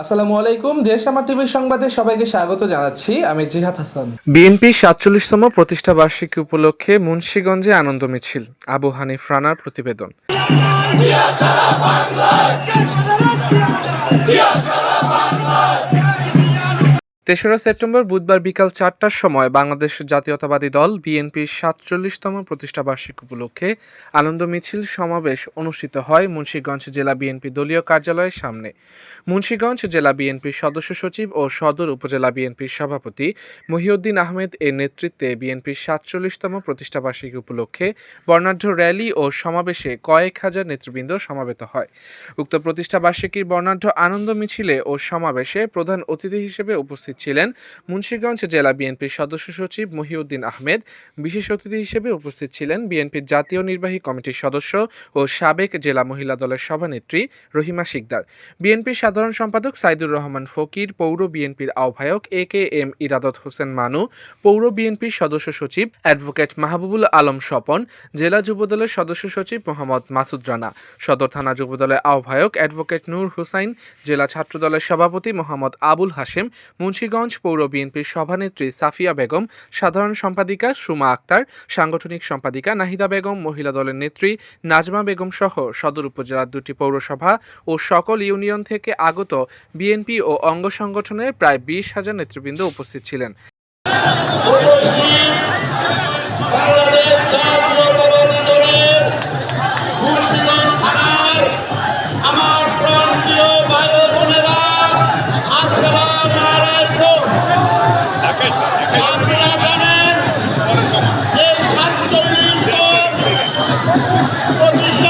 আসসালামু আলাইকুম দেশ আমার টিভির সংবাদে সবাইকে স্বাগত জানাচ্ছি। আমি জিহাদ হাসান। বিএনপি সাতচল্লিশতম প্রতিষ্ঠা বার্ষিকী উপলক্ষে মুন্সীগঞ্জে আনন্দ মিছিল আবু হানিফ রানার প্রতিবেদন। তেসরা সেপ্টেম্বর বুধবার বিকাল চারটার সময় বাংলাদেশ জাতীয়তাবাদী দল বিএনপির সাতচল্লিশতম প্রতিষ্ঠা বার্ষিক উপলক্ষে আনন্দ মিছিল সমাবেশ অনুষ্ঠিত হয় মুন্সীগঞ্জ জেলা বিএনপি দলীয় কার্যালয়ের সামনে। মুন্সীগঞ্জ জেলা বিএনপির সদস্য সচিব ও সদর উপজেলা বিএনপির সভাপতি মহিউদ্দিন আহমেদ এর নেতৃত্বে বিএনপির সাতচল্লিশতম প্রতিষ্ঠা বার্ষিকী উপলক্ষে বর্ণাঢ্য র্যালি ও সমাবেশে কয়েক হাজার নেতৃবৃন্দ সমাবেত হয়। উক্ত প্রতিষ্ঠা বার্ষিকীর বর্ণাঢ্য আনন্দ মিছিলে ও সমাবেশে প্রধান অতিথি হিসেবে উপস্থিত ছিলেন মুন্সীগঞ্জ জেলা বিএনপির সদস্য সচিব মহিউদ্দিন আহমেদ। বিশেষ অতিথি হিসেবে উপস্থিত ছিলেন বিএনপির জাতীয় নির্বাহী কমিটির সদস্য ও সাবেক জেলা মহিলা দলের সভানেত্রী রহিমা শিকদার। বিএনপির সাধারণ সম্পাদক সাইদুর রহমান ফকির, পৌর বিএনপির আহ্বায়ক এ কে এম ইরাদত হোসেন মানু, পৌর বিএনপির সদস্য সচিব অ্যাডভোকেট মাহবুবুল আলম স্বপন, জেলা যুবদলের সদস্য সচিব মোহাম্মদ মাসুদ রানা, সদর থানা যুবদলের আহ্বায়ক অ্যাডভোকেট নূর হুসাইন, জেলা ছাত্রদলের সভাপতি মোহাম্মদ আবুল হাশেম মুন্সীগঞ্জ পৌর বিএনপির সভানেত্রী সাফিয়া বেগম, সাধারণ সম্পাদিকা সুমা আক্তার, সাংগঠনিক সম্পাদিকা নাহিদা বেগম, মহিলা দলের নেত্রী নাজমা বেগম সহ সদর উপজেলার দুটি পৌরসভা ও সকল ইউনিয়ন থেকে আগত বিএনপি ও অঙ্গ সংগঠনের প্রায় বিশ হাজার নেতৃবৃন্দ উপস্থিত ছিলেন। প্রতিষ্ঠা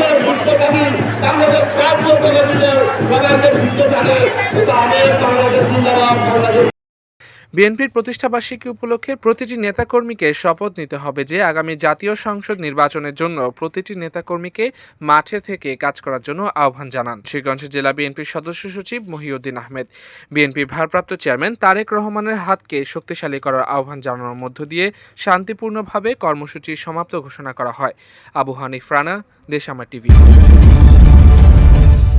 বিএনপির প্রতিষ্ঠা বার্ষিকী উপলক্ষে প্রতিটি নেতাকর্মীকে শপথ নিতে হবে যে আগামী জাতীয় সংসদ নির্বাচনের জন্য প্রতিটি নেতাকর্মীকে মাঠে থেকে কাজ করার জন্য আহ্বান জানান শ্রীগঞ্জ জেলা বিএনপির সদস্য সচিব মহিউদ্দিন আহমেদ। বিএনপির ভারপ্রাপ্ত চেয়ারম্যান তারেক রহমানের হাতকে শক্তিশালী করার আহ্বান জানানোর মধ্য দিয়ে শান্তিপূর্ণভাবে কর্মসূচি সমাপ্ত ঘোষণা করা হয়। আবু হানিফ রানা দেশ আমার টিভি।